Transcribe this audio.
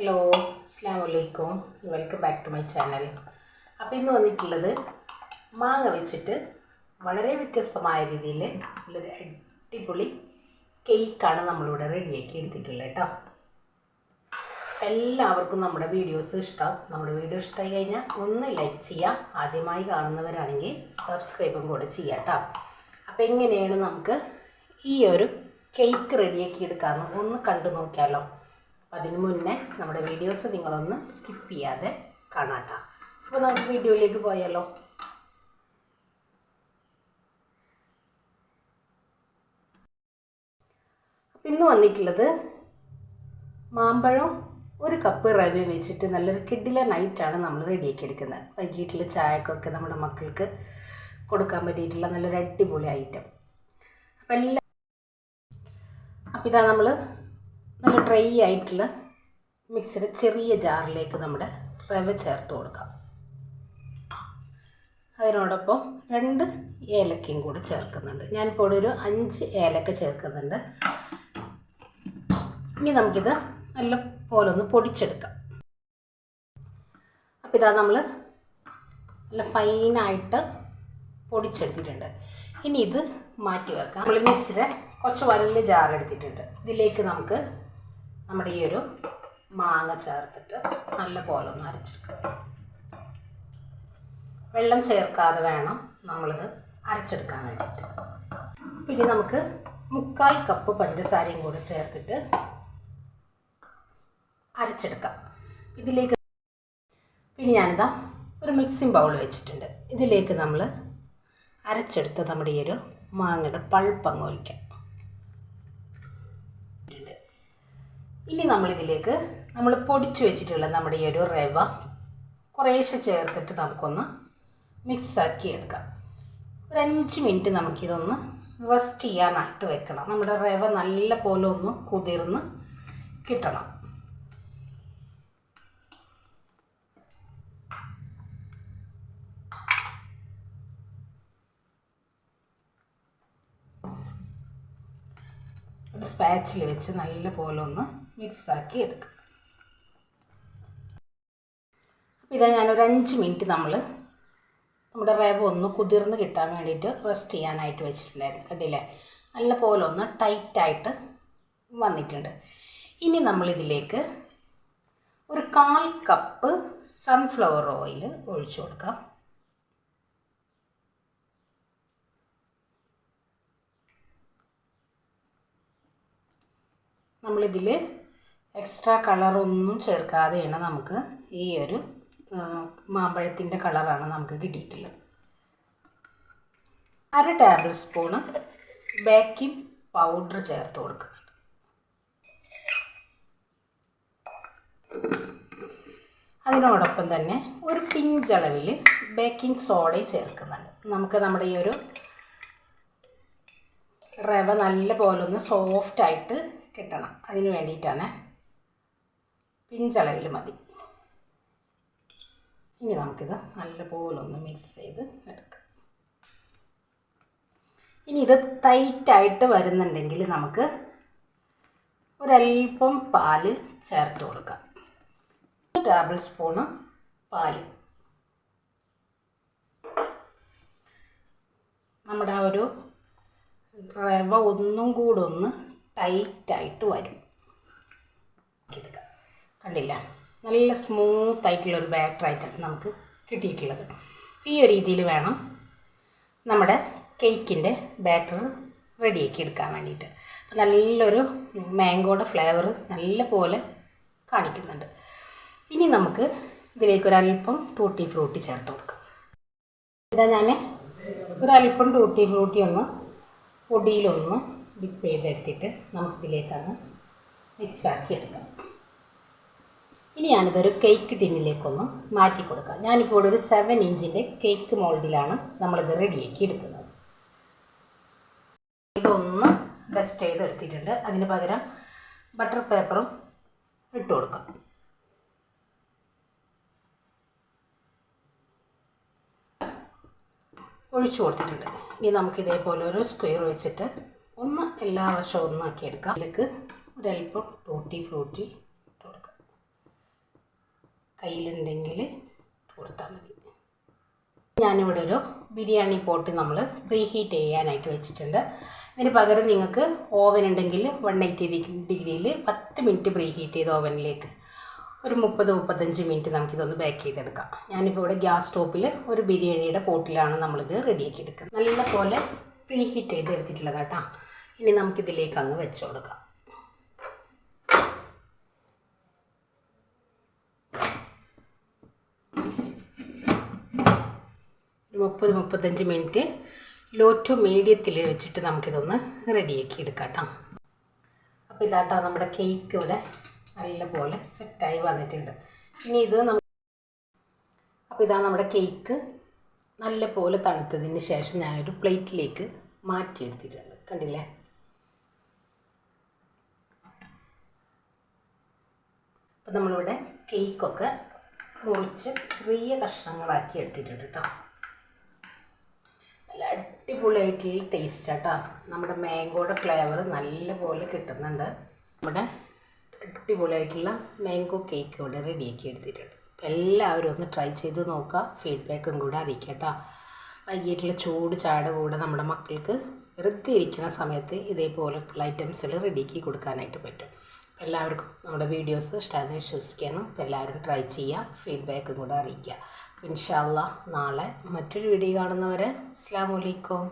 Hello അസ്സാം വലൈക്കും welcome back to my channel അപ്പോൾ ഇന്ന് വന്നിട്ടുള്ളത് മാങ്ങ വെച്ചിട്ട് വളരെ വ്യത്യസ്തമായ രീതിയിൽ നല്ലൊരു അടിപൊളി കേക്കാണ് നമ്മളിവിടെ റെഡിയാക്കി എടുത്തിട്ടുള്ളത് കേട്ടോ. എല്ലാവർക്കും നമ്മുടെ വീഡിയോസ് ഇഷ്ടം. നമ്മുടെ വീഡിയോ ഇഷ്ടമായി കഴിഞ്ഞാൽ ഒന്ന് ലൈക്ക് ചെയ്യാം. ആദ്യമായി കാണുന്നവരാണെങ്കിൽ സബ്സ്ക്രൈബും കൂടെ ചെയ്യാം കേട്ടോ. അപ്പോൾ എങ്ങനെയാണ് നമുക്ക് ഈ ഒരു കേക്ക് റെഡിയാക്കി എടുക്കാമെന്ന് ഒന്ന് കണ്ടു നോക്കിയാലോ. അതിന് മുന്നേ നമ്മുടെ വീഡിയോസ് നിങ്ങളൊന്ന് സ്കിപ്പ് ചെയ്യാതെ കാണാട്ടോ. അപ്പോൾ നമുക്ക് വീഡിയോയിലേക്ക് പോയാലോ? അപ്പം ഇന്ന് വന്നിട്ടുള്ളത് മാമ്പഴം ഒരു കപ്പ് റവ വെച്ചിട്ട് നല്ലൊരു കിഡിലെ നൈറ്റാണ് നമ്മൾ റെഡിയാക്കി എടുക്കുന്നത്. വൈകിട്ടിലെ ചായക്കൊക്കെ നമ്മുടെ മക്കൾക്ക് കൊടുക്കാൻ പറ്റിയിട്ടുള്ള നല്ലൊരു അടിപൊളി ഐറ്റം അപ്പം എല്ലാം അപ്പം ഇതാ നമ്മൾ നല്ല ഡ്രൈ ആയിട്ടുള്ള മിക്സിയുടെ ചെറിയ ജാറിലേക്ക് നമ്മുടെ റവ ചേർത്ത് കൊടുക്കാം. അതിനോടൊപ്പം രണ്ട് ഏലക്കയും കൂടെ ചേർക്കുന്നുണ്ട്. ഞാനിപ്പോൾ ഒരു അഞ്ച് ഏലക്ക ചേർക്കുന്നുണ്ട്. ഇനി നമുക്കിത് നല്ല പോലെ ഒന്ന് പൊടിച്ചെടുക്കാം. അപ്പോൾ ഇതാ നമ്മൾ നല്ല ഫൈനായിട്ട് പൊടിച്ചെടുത്തിട്ടുണ്ട്. ഇനി ഇത് മാറ്റി വെക്കാം. നമ്മൾ മിക്സിയുടെ കുറച്ച് വലിയ ജാർ എടുത്തിട്ടുണ്ട്. ഇതിലേക്ക് നമുക്ക് നമ്മുടെ ഈ ഒരു മാങ്ങ ചേർത്തിട്ട് നല്ല പോലെ ഒന്ന് അരച്ചെടുക്കുക വെള്ളം ചേർക്കാതെ വേണം നമ്മളിത് അരച്ചെടുക്കാൻ വേണ്ടിയിട്ട്. പിന്നെ നമുക്ക് മുക്കാൽ കപ്പ് പഞ്ചസാരയും കൂടെ ചേർത്തിട്ട് അരച്ചെടുക്കാം. ഇതിലേക്ക് പിന്നെ ഞാനിതാ ഒരു മിക്സിംഗ് ബൗൾ വെച്ചിട്ടുണ്ട്. ഇതിലേക്ക് നമ്മൾ അരച്ചെടുത്ത നമ്മുടെ ഈ ഒരു മാങ്ങയുടെ പൾപ്പ് ഒഴിക്കാം. ഇനി നമ്മളിതിലേക്ക് നമ്മൾ പൊടിച്ചു വെച്ചിട്ടുള്ള നമ്മുടെ ഈ ഒരു റവ കുറേശ്ശെ ചേർത്തിട്ട് നമുക്കൊന്ന് മിക്സാക്കി എടുക്കാം. ഒരു അഞ്ച് മിനിറ്റ് നമുക്കിതൊന്ന് റെസ്റ്റ് ചെയ്യാനായിട്ട് വെക്കണം. നമ്മുടെ റവ നല്ല പോലെ ഒന്ന് കുതിർന്ന് കിട്ടണം. ഒരു സ്പാച്ചിൽ വെച്ച് നല്ല പോലെ ഒന്ന് മിക്സാക്കി എടുക്കുക ഇതാ ഞാനൊരു അഞ്ച് മിനിറ്റ് നമ്മൾ നമ്മുടെ റവ ഒന്ന് കുതിർന്ന് കിട്ടാൻ വേണ്ടിയിട്ട് റെസ്റ്റ് ചെയ്യാനായിട്ട് വെച്ചിട്ടുണ്ടായിരുന്നു. കണ്ടില്ലേ? നല്ല പോലെ ഒന്ന് ടൈറ്റായിട്ട് വന്നിട്ടുണ്ട്. ഇനി നമ്മളിതിലേക്ക് ഒരു കാൽ കപ്പ് സൺഫ്ലവർ ഓയിൽ ഒഴിച്ചു കൊടുക്കാം. നമ്മളിതിൽ എക്സ്ട്രാ കളറൊന്നും ചേർക്കാതെയാണ് നമുക്ക് ഈ ഒരു മാമ്പഴത്തിന്റെ കളറാണ് നമുക്ക് കിട്ടിയിട്ടുള്ളത്. അര ടേബിൾ സ്പൂണ് ബേക്കിംഗ് പൗഡർ ചേർത്ത് കൊടുക്കുക. അതിനോടൊപ്പം തന്നെ ഒരു പിഞ്ചളവിൽ ബേക്കിംഗ് സോഡയും ചേർക്കുന്നുണ്ട്. നമുക്ക് നമ്മുടെ ഈ ഒരു റവ നല്ല പോലെ ഒന്ന് സോഫ്റ്റായിട്ട് കിട്ടണം. അതിന് വേണ്ടിയിട്ടാണ് പിഞ്ചളവിൽ മതി. ഇനി നമുക്കിത് നല്ലപോലെ ഒന്ന് മിക്സ് ചെയ്ത് എടുക്കാം. ഇനി ഇത് ടൈറ്റായിട്ട് വരുന്നുണ്ടെങ്കിൽ നമുക്ക് ഒരല്പം പാൽ ചേർത്ത് കൊടുക്കാം. ടേബിൾ സ്പൂണ് പാൽ. നമ്മുടെ ആ ഒരു റവ ഒന്നും കൂടെ ഒന്ന് ടൈറ്റായിട്ട് വരും. എടുക്കാം. കണ്ടില്ല. നല്ല സ്മൂത്ത് ആയിട്ടുള്ള ഒരു ബാറ്ററായിട്ടാണ് നമുക്ക് കിട്ടിയിട്ടുള്ളത്. ഈ ഒരു രീതിയിൽ വേണം നമ്മുടെ കേക്കിന്റെ ബാറ്റർ റെഡിയാക്കി എടുക്കാൻ വേണ്ടിയിട്ട്. നല്ലൊരു മാംഗോയുടെ ഫ്ലേവർ നല്ല പോലെ കാണിക്കുന്നുണ്ട്. ഇനി നമുക്ക് ഇതിലേക്ക് ഒരല്പം ടൂട്ടി ഫ്രൂട്ടി ചേർത്ത് കൊടുക്കാം. ഇതാ ഞാൻ ഒരല്പം ടൂട്ടി ഫ്രൂട്ടി ഒന്ന് പൊടിയിലൊന്ന് ഡിപ്പ് ചെയ്തെടുത്തിട്ട് നമുക്കിതിലേക്കങ്ങ് മിക്സാക്കി എടുക്കാം. ഇനി ഞാനിതൊരു കേക്ക് ടിന്നിലേക്കൊന്ന് മാറ്റി കൊടുക്കാം. ഞാനിപ്പോൾ ഇവിടെ ഒരു സെവൻ ഇഞ്ചിന്റെ കേക്ക് മോൾഡിലാണ് നമ്മളിത് റെഡിയാക്കി എടുക്കുന്നത്. ഇതൊന്ന് ഡസ്റ്റ് ചെയ്ത് എടുത്തിട്ടുണ്ട് അതിന് പകരം ബട്ടർ പേപ്പറും ഇട്ട് കൊടുക്കാം. ഒഴിച്ചു കൊടുത്തിട്ടുണ്ട്. ഇനി നമുക്ക് ഇതേപോലെ ഒരു സ്ക്വയർ വെച്ചിട്ട് ഒന്ന് എല്ലാ വശവും ഒന്നാക്കി എടുക്കാം. അതിലേക്ക് ഒരല്പം ടൂട്ടി ഫ്രൂട്ടി കയ്യിലുണ്ടെങ്കിൽ കൊടുത്താൽ മതി. ഞാനിവിടെ ഒരു ബിരിയാണി പോട്ട് നമ്മൾ പ്രീ ഹീറ്റ് ചെയ്യാനായിട്ട് വെച്ചിട്ടുണ്ട്. ഇതിന് പകരം നിങ്ങൾക്ക് ഓവൻ ഉണ്ടെങ്കിൽ വൺ എയ്റ്റി ഡിഗ്രിയിൽ പത്ത് മിനിറ്റ് പ്രീ ഹീറ്റ് ചെയ്ത് ഓവനിലേക്ക് ഒരു മുപ്പത് മുപ്പത്തഞ്ച് മിനിറ്റ് നമുക്കിതൊന്ന് ബേക്ക് ചെയ്തെടുക്കാം. ഞാനിപ്പോൾ ഇവിടെ ഗ്യാസ് സ്റ്റോപ്പിൽ ഒരു ബിരിയാണിയുടെ പോട്ടിലാണ് നമ്മളിത് റെഡിയാക്കി എടുക്കുന്നത്. നല്ലപോലെ പ്രീ ഹീറ്റ് ചെയ്ത് എടുത്തിട്ടുള്ളത് കേട്ടോ ഇനി നമുക്കിതിലേക്ക് അങ്ങ് വെച്ചു കൊടുക്കാം. മുപ്പത് മുപ്പത്തഞ്ച് മിനിറ്റ് ലോ ടു മീഡിയത്തിൽ വെച്ചിട്ട് നമുക്കിതൊന്ന് റെഡിയാക്കി എടുക്കാം കേട്ടോ അപ്പോൾ ഇതാട്ടോ നമ്മുടെ കേക്ക് ഇവിടെ നല്ലപോലെ സെറ്റായി വന്നിട്ടുണ്ട്. ഇനി ഇത് നമ്മൾ അപ്പോൾ ഇതാ നമ്മുടെ കേക്ക് നല്ലപോലെ തണുത്തതിന് ശേഷം ഞാനൊരു പ്ലേറ്റിലേക്ക് മാറ്റിയെടുത്തിട്ടുണ്ട്. കണ്ടില്ലേ? അപ്പം നമ്മളിവിടെ കേക്കൊക്കെ മുറിച്ച് ചെറിയ കഷ്ണങ്ങളാക്കി എടുത്തിട്ടുണ്ട് കേട്ടോ നല്ല അടിപൊളിയായിട്ടുള്ള ടേസ്റ്റ് കേട്ടോ നമ്മുടെ മാംഗോയുടെ ഫ്ലേവർ നല്ലപോലെ കിട്ടുന്നുണ്ട്. നമ്മുടെ അടിപൊളിയായിട്ടുള്ള മാംഗോ കേക്ക് ഇവിടെ റെഡിയാക്കി എടുത്തിട്ടുണ്ട്. അപ്പം എല്ലാവരും ഒന്ന് ട്രൈ ചെയ്ത് നോക്കുക. ഫീഡ്ബാക്കും കൂടെ അറിയിക്കുക കേട്ടോ. വൈകിട്ടുള്ള ചൂട് ചാട് കൂടെ നമ്മുടെ മക്കൾക്ക് വെറുതെ ഇരിക്കുന്ന സമയത്ത് ഇതേപോലെയുള്ള ഐറ്റംസുകൾ റെഡിയാക്കി കൊടുക്കാനായിട്ട് പറ്റും. എല്ലാവർക്കും നമ്മുടെ വീഡിയോസ് ഇഷ്ടമാണെന്ന് വിശ്വസിക്കുകയാണ് അപ്പോൾ എല്ലാവരും ട്രൈ ചെയ്യാം ഫീഡ്ബാക്കും കൂടെ അറിയിക്കുക. ഇൻഷാല്ല നാളെ മറ്റൊരു വീഡിയോ കാണുന്നവരെ അസ്സാം വലൈക്കും